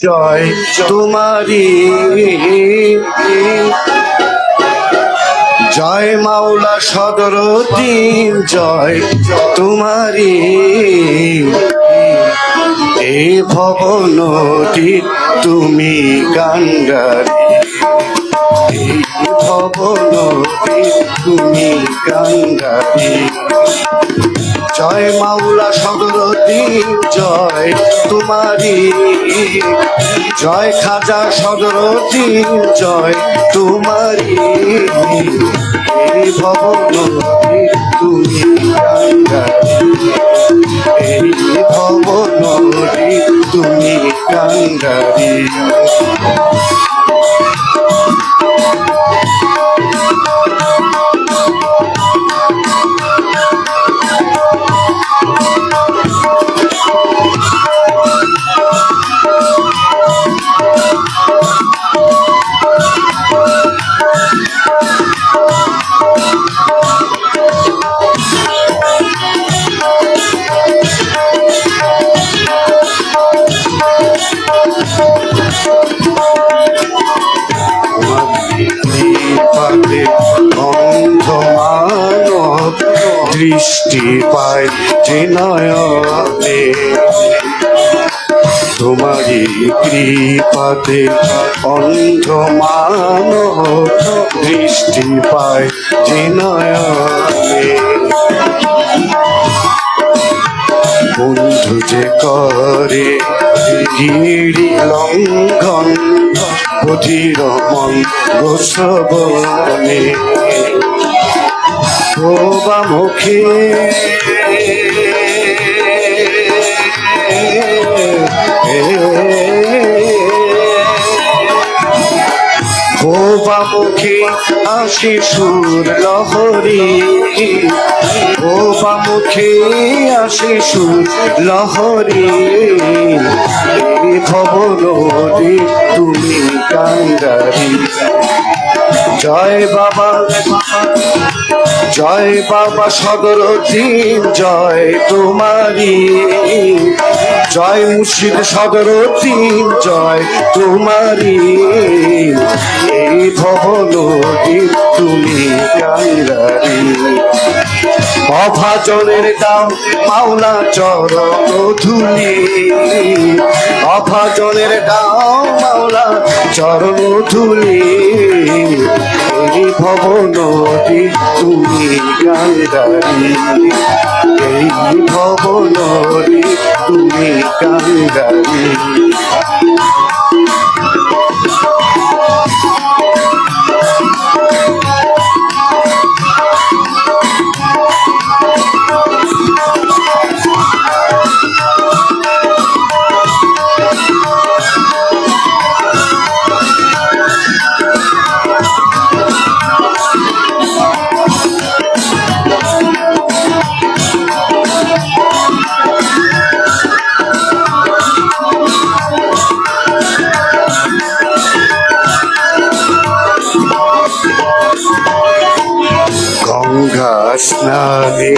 জয় তোমারি জয় মাওলা সদর দিন জয় তোমারি এ ভবনটি তুমি এই ভবনটি তুমি কান্ডারি জয় মাওলা সদরদ্দিন জয় তোমারি। জয় খাজা সদরদ্দিন জয় তোমারি। এই ভবন তুমি এই ভবন তুমি কাঙ্গারি দৃষ্টি পায় যে নয়নে তোমারই কৃপাতে অন্ধ মানব দৃষ্টি পায় যে বন্ধু যে করে গিরি লঙ্ঘন বধির মন গোসবনে শোভা শোভা মুখে আসি সুর লহরী। শোভা মুখে আসি সুর লহরী। এই তুমি কান্দারি। জয় বাবা জয় বাবা সদর জয় তোমারি জয় মুর্শিদ সদর দিন জয় তোমারি এই ভবন তুমি অভাজনের দাম মাওলা চরণ ধুলি। অভাজনের দাম মাওলা চরণ ধুলি। এই ভবন তুমি কান্দারি এই ভবনটি তুমি কান্দারি। স্নানে